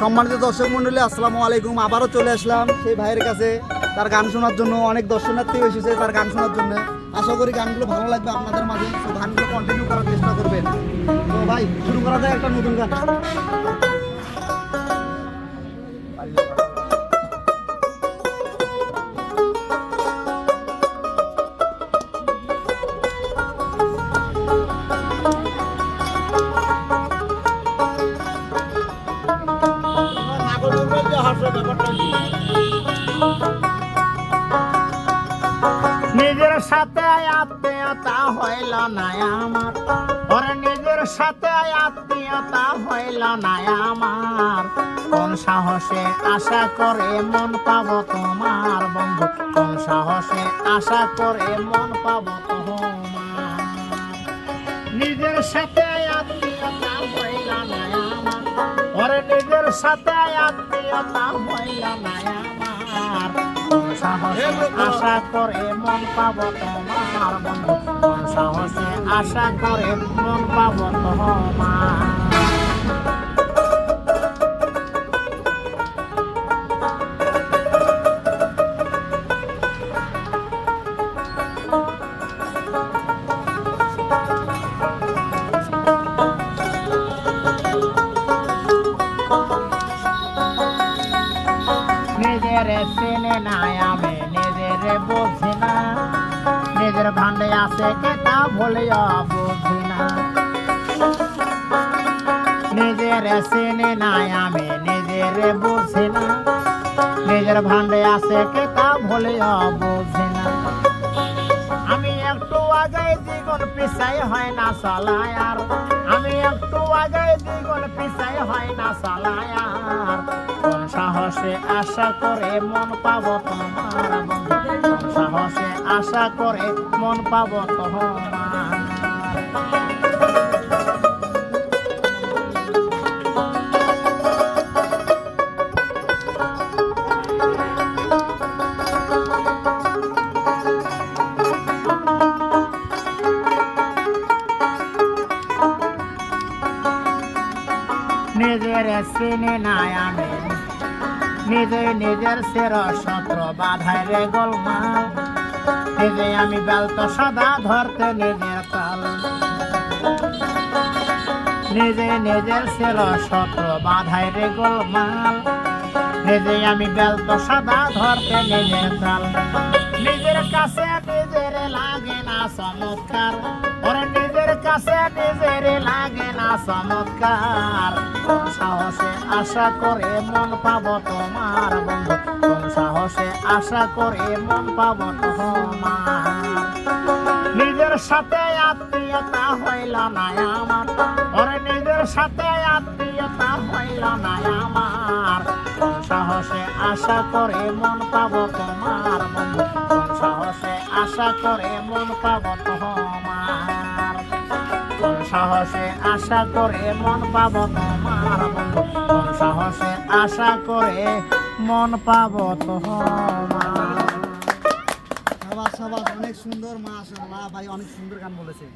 সম্মানিত দর্শক মন্ডলী, আসসালামু আলাইকুম। আবারও চলে আসলাম সেই ভাইয়ের কাছে। তার গান শোনার জন্য অনেক দর্শনার্থী এসেছে তার গান শোনার জন্য। আশা করি গানগুলো ভালো লাগবে আপনাদের মাঝে। তো গানগুলো কন্টিনিউ করার চেষ্টা করবেন। তো ভাই, শুরু করা যায় একটা নতুন গান। হইল না আমার ওরে নিজের সাথে আত্মীয়তা হইল না আমার। কোন সাহসে আশা করে মন পাবো তোমার বন্ধু? কোন সাহসে আশা করে মন পাবো তোমার? নিজের সাথে আত্মীয়তা হইল না আমার। ওরে নিজের সাথে আত্মীয়তা হইল না আমার। সাহসে আশা করে মন পাবো তোমার বন্ধু? সাহসে আশা করে মন পাবো তোমার নিজের চিনে নাই আমি নিজের বুঝি না। নিজের ভান্ডে আছে কে তা ভুলিও নিজের চিনে নাই, আমি নিজের বুঝি নিজের ভান্ডে আছে কে তা ভুলিও আমি একটু আগে দ্বিগুণ পিছাই হয় না চলায় আর। আমি একটু আগে দ্বিগুণ পিছাই হয় না চলায় আর। কোন সাহসে আশা করে মন পাবো তোমার সাহসে আশা করে মন পাবো নিজের চিনি নাই নিজে নিজের সের শত্র বাধায় রে গোলমাল। নিজে আমি বেলতো সদা ধরতে নিজের কাল নিজে নিজের সের শত্র বাধায় রে নিজে আমি বেলতো সদা ধরতে নিজের কাল নিজের কাছে নিজের লাগে না চমৎকার। ওরে নিজের কাছে নিজের লাগে না চমৎকার। সাহসে আশা করে মন পাবো তোমার বন্ধু। সাহসে আশা করে মন পাবো তোমার। নিজের সাথে আত্মীয়তা হইল না আমার। ওরে নিজের সাথে আত্মীয়তা হইল না আমার। সাহসে আশা করে মন পাবো তোমার সাহসে আশা করে মন পাবো তোমার। সাহসে আশা করে মন পাবো তোমার সাহসে আশা করে মন পাব সবাস সাবাস অনেক সুন্দর মাশাআল্লাহ ভাই অনেক সুন্দর গান বলেছে।